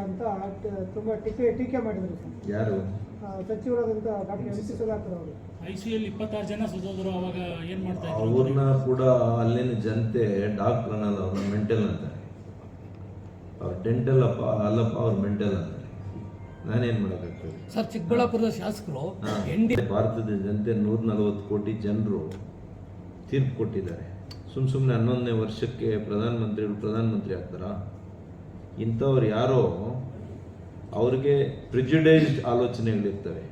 ಅಂತ ತುಂಬಾ ಟೀಕೆ ಟೀಕೆ ಮಾಡಿದ್ರು ಸರ್. ಯಾರು? ಸಚಿವರಾದಂತ ಡಾಕ್ಟರ್ ಎಂ ಸಿ ಸುಧಾಕರ್ ಅವರು. ಐಸಿಎಲ್ ಇಪ್ಪತ್ತಾರು ಜನ ಸತ್ತೋದ್ರು ಅವಾಗ ಏನ್ ಮಾಡ್ತಾ ಇದ್ರು? ಅವ್ರನ್ನ ಕೂಡ ಅಲ್ಲಿನ ಜನತೆ ಡಾಕ್ಟರ್ ಅನ್ನಲ್ಲ ಅವ್ರನ್ನ ಮೆಂಟಲ್ ಅಂತಾರೆ. ಅವ್ರು ಡೆಂಟಲ್ ಅಪ್ಪ ಅಲ್ಲಪ್ಪ ಅವ್ರು ಮೆಂಟಲ್ ಅಂತಾರೆ. ನಾನೇನ್ ಮಾಡೋಕ್ಕಾಗ್ತದೆ ಸರ್ ಚಿಕ್ಕಬಳ್ಳಾಪುರದ ಶಾಸಕರು. ಭಾರತದ ಜನತೆ ನೂರ ನಲವತ್ತು ಕೋಟಿ ಜನರು ತೀರ್ಪು ಕೊಟ್ಟಿದ್ದಾರೆ. ಸುಮ್ ಸುಮ್ಮನೆ ಹನ್ನೊಂದನೇ ವರ್ಷಕ್ಕೆ ಪ್ರಧಾನಮಂತ್ರಿಗಳು ಪ್ರಧಾನಮಂತ್ರಿ ಆಗ್ತಾರಾ? ಇಂಥವ್ರು ಯಾರೋ ಅವ್ರಿಗೆ ಪ್ರಿಜುಡೈಸ್ಡ್ ಆಲೋಚನೆಗಳಿರ್ತವೆ.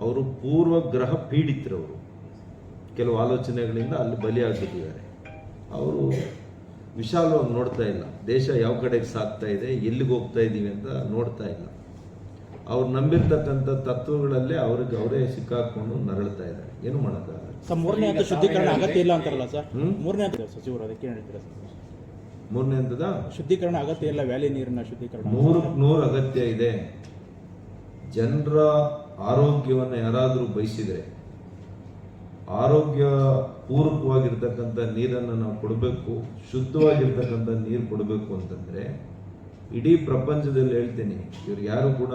ಅವರು ಪೂರ್ವಗ್ರಹ ಪೀಡಿತರು ಅವರು ಕೆಲವು ಆಲೋಚನೆಗಳಿಂದ ಅಲ್ಲಿ ಬಲಿಯಾಗ್ಬಿಟ್ಟಿದ್ದಾರೆ ಅವರು ವಿಶಾಲವಾಗಿ ನೋಡ್ತಾ ಇಲ್ಲ. ದೇಶ ಯಾವ ಕಡೆಗೆ ಸಾಗ್ತಾ ಇದೆ ಎಲ್ಲಿಗೆ ಹೋಗ್ತಾ ಇದ್ದೀವಿ ಅಂತ ನೋಡ್ತಾ ಇಲ್ಲ. ಅವ್ರು ನಂಬಿರ್ತಕ್ಕಂಥ ತತ್ವಗಳಲ್ಲೇ ಅವ್ರಿಗೆ ಅವರೇ ಸಿಕ್ಕಾಕೊಂಡು ನರಳ್ತಾ ಇದ್ದಾರೆ. ಏನು ಮಾಡೋಕ್ಕಾಗಲ್ಲ. ಸರ್ ಮೂರನೇ ಶುದ್ಧೀಕರಣ ಅಗತ್ಯ ಇಲ್ಲ ಅಂತಾರಲ್ಲ ಸರ್? ಮೂರನೇ ಸಚಿವರು ಅದಕ್ಕೆ ಹೇಳ್ತೀರಾ ಸರ್? ಮೂರನೇ ಹಂತದ ಶುದ್ಧೀಕರಣ ಅಗತ್ಯ ಇಲ್ಲ ವ್ಯಾಲಿ ನೀರಿನ ಶುದ್ಧೀಕರಣ. ನೂರಕ್ಕೆ ನೂರು ಅಗತ್ಯ ಇದೆ. ಜನರ ಆರೋಗ್ಯವನ್ನು ಯಾರಾದರೂ ಬಯಸಿದರೆ ಆರೋಗ್ಯ ಪೂರಕವಾಗಿರ್ತಕ್ಕಂಥ ನೀರನ್ನು ನಾವು ಕೊಡಬೇಕು ಶುದ್ಧವಾಗಿರ್ತಕ್ಕಂಥ ನೀರು ಕೊಡಬೇಕು ಅಂತಂದರೆ ಇಡೀ ಪ್ರಪಂಚದಲ್ಲಿ ಹೇಳ್ತೀನಿ ಇವ್ರು ಯಾರು ಕೂಡ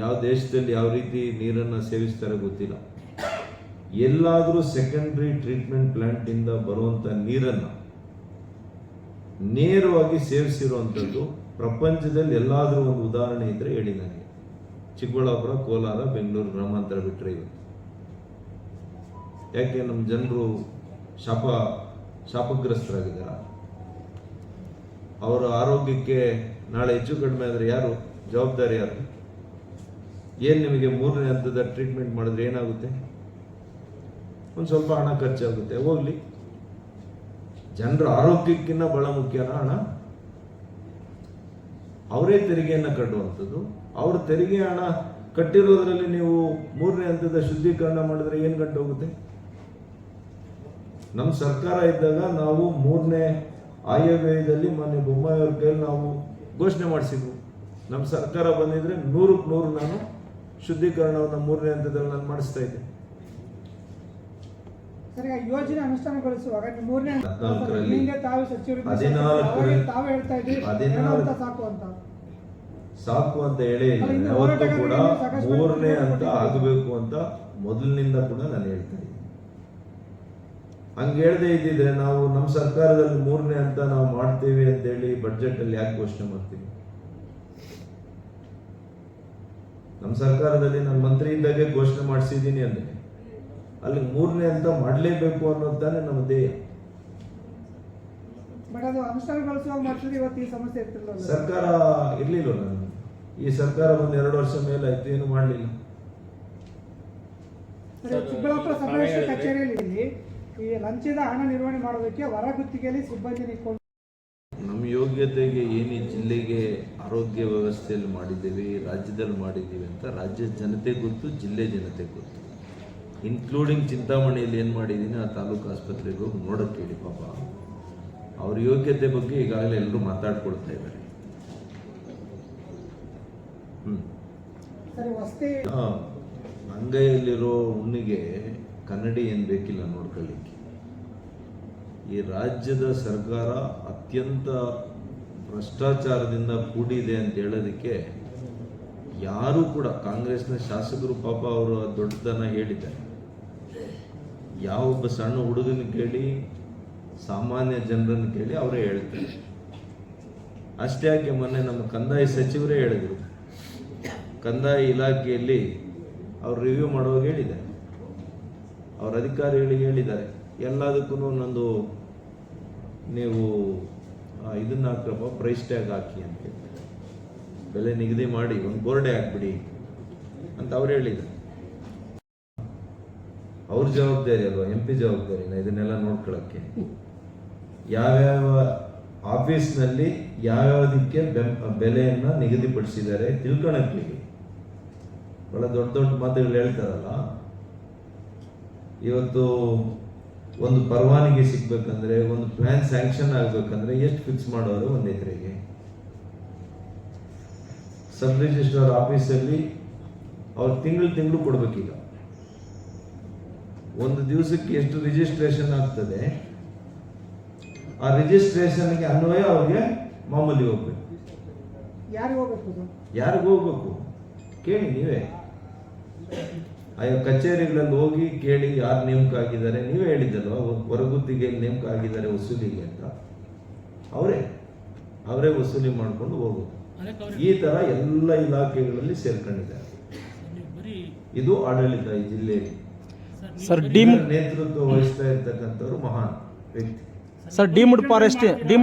ಯಾವ ದೇಶದಲ್ಲಿ ಯಾವ ರೀತಿ ನೀರನ್ನು ಸೇವಿಸ್ತಾರೆ ಗೊತ್ತಿಲ್ಲ. ಎಲ್ಲಾದರೂ ಸೆಕೆಂಡ್ರಿ ಟ್ರೀಟ್ಮೆಂಟ್ ಪ್ಲಾಂಟಿಂದ ಬರುವಂಥ ನೀರನ್ನು ನೇರವಾಗಿ ಸೇವಿಸಿರುವಂಥದ್ದು ಪ್ರಪಂಚದಲ್ಲಿ ಎಲ್ಲಾದರೂ ಒಂದು ಉದಾಹರಣೆ ಇದ್ದರೆ ಹೇಳಿ ನನಗೆ. ಚಿಕ್ಕಬಳ್ಳಾಪುರ, ಕೋಲಾರ, ಬೆಂಗಳೂರು ಗ್ರಾಮಾಂತರ ಬಿಟ್ಟರೆ ಇವತ್ತು. ಯಾಕೆ ನಮ್ಮ ಜನರು ಶಾಪ, ಶಾಪಗ್ರಸ್ತರಾಗಿದ್ದಾರ? ಅವರ ಆರೋಗ್ಯಕ್ಕೆ ನಾಳೆ ಹೆಚ್ಚು ಕಡಿಮೆ ಆದರೆ ಯಾರು? ಜವಾಬ್ದಾರಿ ಯಾರು? ಏನು ನಿಮಗೆ ಮೂರನೇ ಹಂತದ ಟ್ರೀಟ್ಮೆಂಟ್ ಮಾಡಿದ್ರೆ ಏನಾಗುತ್ತೆ? ಒಂದು ಸ್ವಲ್ಪ ಹಣ ಖರ್ಚಾಗುತ್ತೆ. ಹೋಗ್ಲಿ. ಜನರ ಆರೋಗ್ಯಕ್ಕಿಂತ ಬಹಳ ಮುಖ್ಯನ ಹಣ ಅವರೇ ತೆರಿಗೆಯನ್ನು ಕಟ್ಟುವಂಥದ್ದು ಅವ್ರ ತೆರಿಗೆ ಹಣ ಕಟ್ಟಿರೋದ್ರಲ್ಲಿ ನೀವು ಮೂರನೇ ಹಂತದ ಶುದ್ಧೀಕರಣ ಮಾಡಿದ್ರೆ ಏನು ಗಂಟು ಹೋಗುತ್ತೆ? ನಮ್ಮ ಸರ್ಕಾರ ಇದ್ದಾಗ ನಾವು ಮೂರನೇ ಆಯವ್ಯಯದಲ್ಲಿ ಮೊನ್ನೆ ಬೊಮ್ಮಾಯಿಯವ್ರ ಕೈಯಲ್ಲಿ ನಾವು ಘೋಷಣೆ ಮಾಡಿಸಿದ್ವು. ನಮ್ಮ ಸರ್ಕಾರ ಬಂದಿದ್ರೆ ನೂರಕ್ಕೆ ನೂರು ನಾನು ಶುದ್ಧೀಕರಣವನ್ನು ಮೂರನೇ ಹಂತದಲ್ಲಿ ನಾನು ಮಾಡಿಸ್ತಾ ಇದ್ದೆ. ಯೋಜನೆ ಅನುಷ್ಠಾನಗೊಳಿಸುವಾಗ ಮೂರನೇ ತಾವೇ ಸಚಿವರು ತಾವೇ ಹೇಳ್ತಾ ಅಂತ ಸಾಕು ಅಂತ. ಸಾಕು ಅಂತ ಹೇಳಿ ಯಾವತ್ತೂ ಕೂಡ ಮೂರನೇ ಅಂತ ಆಗಬೇಕು ಅಂತ ಮೊದಲಿನಿಂದ ಕೂಡ ನಾನು ಹೇಳ್ತಾ ಇದ್ದೀನಿ. ಹಂಗೆ ಹೇಳದೆ ಇದ್ದಿದ್ರೆ ನಾವು ನಮ್ಮ ಸರ್ಕಾರದಲ್ಲಿ ಮೂರನೇ ಅಂತ ನಾವು ಮಾಡ್ತೀವಿ ಅಂತೇಳಿ ಬಜೆಟ್ ಅಲ್ಲಿ ಯಾಕೆ ಘೋಷಣೆ ಮಾಡ್ತೀವಿ? ನಮ್ಮ ಸರ್ಕಾರದಲ್ಲಿ ನಾನು ಮಂತ್ರಿ ಇದ್ದಾಗೆ ಘೋಷಣೆ ಮಾಡಿಸಿದ್ದೀನಿ ಅಂದ್ರೆ ಅಲ್ಲಿ ಮೂರನೇ ಹಂತ ಮಾಡಲೇಬೇಕು ಅನ್ನೋದಾನೆ ನಮ್ಮ ಧ್ಯೇಯ. ಬಟ್ ಅದು ಅನುಷ್ಠಾನಗೊಳಿಸುವಾಗ ಮಾಡಿಸಿದ್ರೆ ಇವತ್ತು ಈ ಸಮಸ್ಯೆ ಇರ್ತಿರ್ಲಿಲ್ಲ. ಸರ್ಕಾರ ಇರ್ಲಿಲ್ಲ ನಾನು ಈ ಸರ್ಕಾರ ಒಂದು ಎರಡು ವರ್ಷ ಮೇಲಾಯ್ತು ಏನು ಮಾಡಲಿಲ್ಲ. ಚಿಕ್ಕಬಳ್ಳಾಪುರ ಸಮಾವೇಶ ಕಚೇರಿಯಲ್ಲಿ ಈ ಲಂಚದ ಹಣ ನಿರ್ವಹಣೆ ಮಾಡೋದಕ್ಕೆ ಹೊರ ಗುತ್ತಿಗೆಯಲ್ಲಿ ಸಿಬ್ಬಂದಿ ನಿಂತ್ಕೊಂಡು ನಮ್ಮ ಯೋಗ್ಯತೆಗೆ ಏನು ಜಿಲ್ಲೆಗೆ ಆರೋಗ್ಯ ವ್ಯವಸ್ಥೆಯಲ್ಲಿ ಮಾಡಿದ್ದೀವಿ ರಾಜ್ಯದಲ್ಲಿ ಮಾಡಿದ್ದೀವಿ ಅಂತ ರಾಜ್ಯ ಜನತೆ ಗೊತ್ತು ಜಿಲ್ಲೆ ಜನತೆ ಗೊತ್ತು. ಇನ್ಕ್ಲೂಡಿಂಗ್ ಚಿಂತಾಮಣಿಯಲ್ಲಿ ಏನು ಮಾಡಿದ್ದೀನಿ ಆ ತಾಲೂಕು ಆಸ್ಪತ್ರೆಗೆ ಹೋಗಿ ನೋಡೋಕ್ಕೆ ಹೇಳಿ ಪಾಪ. ಅವ್ರ ಯೋಗ್ಯತೆ ಬಗ್ಗೆ ಈಗಾಗಲೇ ಎಲ್ಲರೂ ಮಾತಾಡ್ಕೊಳ್ತಾ ಇದ್ದಾರೆ. ಅಂಗೈಯಲ್ಲಿರೋ ಹುಣ್ಣಿಗೆ ಕನ್ನಡಿ ಏನು ಬೇಕಿಲ್ಲ ನೋಡ್ಕೊಳ್ಳಿಕ್ಕೆ. ಈ ರಾಜ್ಯದ ಸರ್ಕಾರ ಅತ್ಯಂತ ಭ್ರಷ್ಟಾಚಾರದಿಂದ ಕೂಡಿದೆ ಅಂತ ಹೇಳೋದಕ್ಕೆ ಯಾರೂ ಕೂಡ ಕಾಂಗ್ರೆಸ್ನ ಶಾಸಕರು ಪಾಪ ಅವರು ದೊಡ್ಡತನ ಹೇಳಿದ್ದಾರೆ. ಯಾವೊಬ್ಬ ಸಣ್ಣ ಹುಡುಗನ ಕೇಳಿ, ಸಾಮಾನ್ಯ ಜನರನ್ನು ಕೇಳಿ ಅವರೇ ಹೇಳ್ತಾರೆ. ಅಷ್ಟೇ ಯಾಕೆ ಮೊನ್ನೆ ನಮ್ಮ ಕಂದಾಯ ಸಚಿವರೇ ಹೇಳಿದರು. ಕಂದಾಯ ಇಲಾಖೆಯಲ್ಲಿ ಅವ್ರು ರಿವ್ಯೂ ಮಾಡುವಾಗ ಹೇಳಿದ್ದಾರೆ. ಅವ್ರ ಅಧಿಕಾರಿಗಳಿಗೆ ಹೇಳಿದ್ದಾರೆ. ಎಲ್ಲದಕ್ಕೂ ಒಂದೊಂದು ನೀವು ಇದನ್ನ ಹಾಕಪ್ಪ ಪ್ರೈಸ್ ಟ್ಯಾಗ್ ಹಾಕಿ ಅಂತ. ಬೆಲೆ ನಿಗದಿ ಮಾಡಿ, ಒಂದು ಬೋರ್ಡೆ ಹಾಕ್ಬಿಡಿ ಅಂತ ಅವ್ರು ಹೇಳಿದ್ದಾರೆ. ಅವ್ರ ಜವಾಬ್ದಾರಿ ಅಲ್ವಾ ಎಂ ಪಿ ಜವಾಬ್ದಾರಿನ ಇದನ್ನೆಲ್ಲ ನೋಡ್ಕೊಳ್ಳೋಕ್ಕೆ ಯಾವ್ಯಾವ ಆಫೀಸ್ನಲ್ಲಿ ಯಾವ್ಯಾವುದಕ್ಕೆ ಬೆಲೆಯನ್ನ ನಿಗದಿಪಡಿಸಿದ್ದಾರೆ ತಿಳ್ಕೊಳಕ್ಕೆ ಬಹಳ ದೊಡ್ಡ ದೊಡ್ಡ ಮಾತುಗಳು ಹೇಳ್ತಾರಲ್ಲ, ಇವತ್ತು ಒಂದು ಪರವಾನಿಗೆ ಸಿಗ್ಬೇಕಂದ್ರೆ, ಒಂದು ಪ್ಲಾನ್ ಸ್ಯಾಂಕ್ಷನ್ ಆಗ್ಬೇಕಂದ್ರೆ ಎಷ್ಟು ಫಿಕ್ಸ್ ಮಾಡೋರು ಒಂದು ಎಕರೆಗೆ ಸಬ್ ರಿಜಿಸ್ಟ್ರಾರ್ ಆಫೀಸಲ್ಲಿ ಅವ್ರು ತಿಂಗಳು ತಿಂಗಳು ಕೊಡ್ಬೇಕೀಗ. ಒಂದು ದಿವಸಕ್ಕೆ ಎಷ್ಟು ರಿಜಿಸ್ಟ್ರೇಷನ್ ಆಗ್ತದೆ ಆ ರಿಜಿಸ್ಟ್ರೇಷನ್ಗೆ ಅನ್ವಯ ಅವ್ರಿಗೆ ಮಾಮೂಲಿ ಹೋಗ್ಬೇಕು. ಯಾರಿಗೆ ಹೋಗ್ಬೇಕು ಅದು? ಯಾರಿಗೂ ಹೋಗ್ಬೇಕು? ಕೇಳಿ ನೀವೇ. ಅಯ್ಯೋ ಕಚೇರಿಗಳಲ್ಲಿ ಹೋಗಿ ಕೇಳಿ ಯಾರು ನೇಮಕ ಆಗಿದ್ದಾರೆ ನೀವೇ ಹೇಳಿದ್ದಲ್ವ? ಹೊರಗುತ್ತಿಗೆ ನೇಮಕ ಆಗಿದ್ದಾರೆ ವಸೂಲಿಗೆ ಅಂತ? ಅವರೇ. ಅವರೇ ವಸೂಲಿ ಮಾಡ್ಕೊಂಡು ಹೋಗೋದು ಈ ತರ ಎಲ್ಲ ಇಲಾಖೆಗಳಲ್ಲಿ ಸೇರ್ಕೊಂಡಿದ್ದಾರೆ. ಇದು ಆಡಳಿತ ಈ ಜಿಲ್ಲೆಯಲ್ಲಿ. ಸರ್ ಡಿಮ್ ನೇತೃತ್ವ ವಹಿಸ್ತಾ ಇರ್ತಕ್ಕಂಥವ್ರು ಮಹಾನ್ ವ್ಯಕ್ತಿ. Sir deemed forest deemed